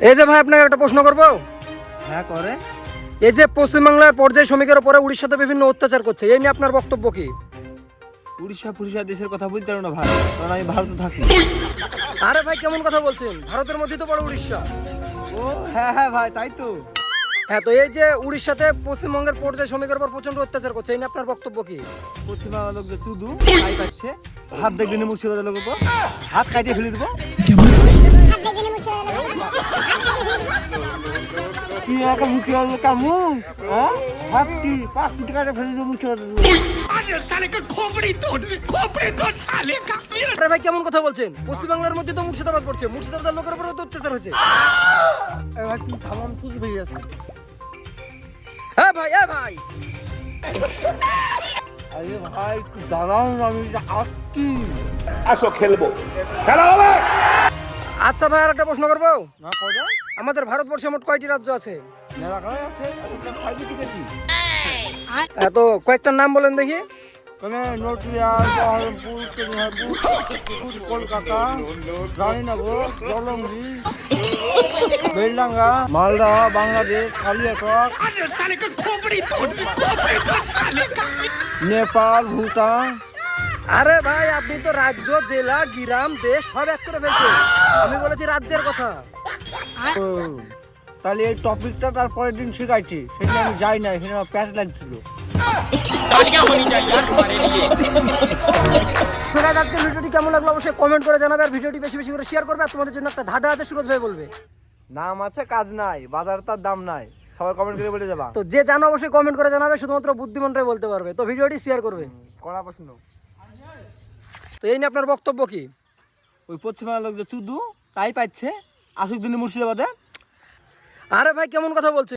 এই যে ভাই আপনাকে একটা প্রশ্ন করব? হ্যাঁ করে। এই যে পশ্চিমবাংলার পর্যায় শ্রমিকের উপরে উড়িষ্যাতে বিভিন্ন অত্যাচার করছে এই নিয়ে আপনার বক্তব্য কি? উড়িষ্যা ফুড়িষ্যা দেশের কথা বলতে পারো না ভাই কারণ আমি ভারতে থাকি। আরে ভাই কেমন কথা বলছেন? ভারতের মধ্যে তো বড় উড়িষ্যা। ও হ্যাঁ হ্যাঁ ভাই তাই তো। হ্যাঁ তো এই যে উড়িষ্যাতে পশ্চিমবঙ্গের পর্যায় শ্রমিকের উপর প্রচণ্ড অত্যাচার করছে এই নিয়ে আপনার বক্তব্য কি? পশ্চিমবাংলার লোক যে চুদু খাই পাচ্ছে হাত দেখবেন মুর্শিদাবাদের লোক হাত কাটিয়ে ফেলে দেবো। কি একটা মুখে হলো কামু হ্যাঁ? কি পাঁচ ফুট কাটে ফেলে দেবো মুর্শিদাবাদের লোক। আরে ভাই কেমন কথা বলছেন? পশ্চিমবাংলার মধ্যে তো মুর্শিদাবাদ পড়ছে। মুর্শিদাবাদের লোকের উপরে তো অত্যাচার হচ্ছে ভাই থামান বেরিয়ে হ্যাঁ ভাই হ্যাঁ ভাই! আরে ভাই তুই দাঁড়াও না আমি আসছি আসো খেলব। খেলা হবে! আচ্ছা ভাই আর একটা প্রশ্ন করব? আমাদের ভারতবর্ষে মোট কয়টি রাজ্য আছে? মেলা করে আছে এতটা ফাইভে টিকেছি হ্যাঁ, তো কয়েকটার নাম বলেন দেখি। নটিয়া বহরমপুর কলকাতা রানীনগর জলঙ্গি বেলডাঙ্গা মালদা বাংলাদেশ কালিয়াচক নেপাল ভুটান। আরে ভাই আপনি তো রাজ্য জেলা গ্রাম দেশ সব এক করে ফেলছেন। আমি রাজ্যের কথা। তাহলে এই টপিকটা তার পরের দিন শিখাইছি। সেদিন আমি যাই না সেদিন আমার প্যাচ লাগছিল সুরাজ আজকের ভিডিওটি কেমন লাগল অবশ্যই কমেন্ট করে জানাবে আর ভিডিওটি বেশি বেশি করে শেয়ার করবে। আর তোমাদের জন্য একটা ধাঁধা আছে সুরজ ভাই বলবে। নাম আছে কাজ নাই বাজার তার দাম নাই। সবাই কমেন্ট করে বলে যাবা। তো যে জানো অবশ্যই কমেন্ট করে জানাবে শুধুমাত্র বুদ্ধিমানরাই বলতে পারবে। তো ভিডিওটি শেয়ার করবে। কড়া প্রশ্ন। তো এই নিয়ে আপনার বক্তব্য কি? ওই পশ্চিমবঙ্গের লোক যে চুদু তাই পাচ্ছে। আসুক দিন মুর্শিদাবাদে। আরে ভাই কেমন কথা বলছে?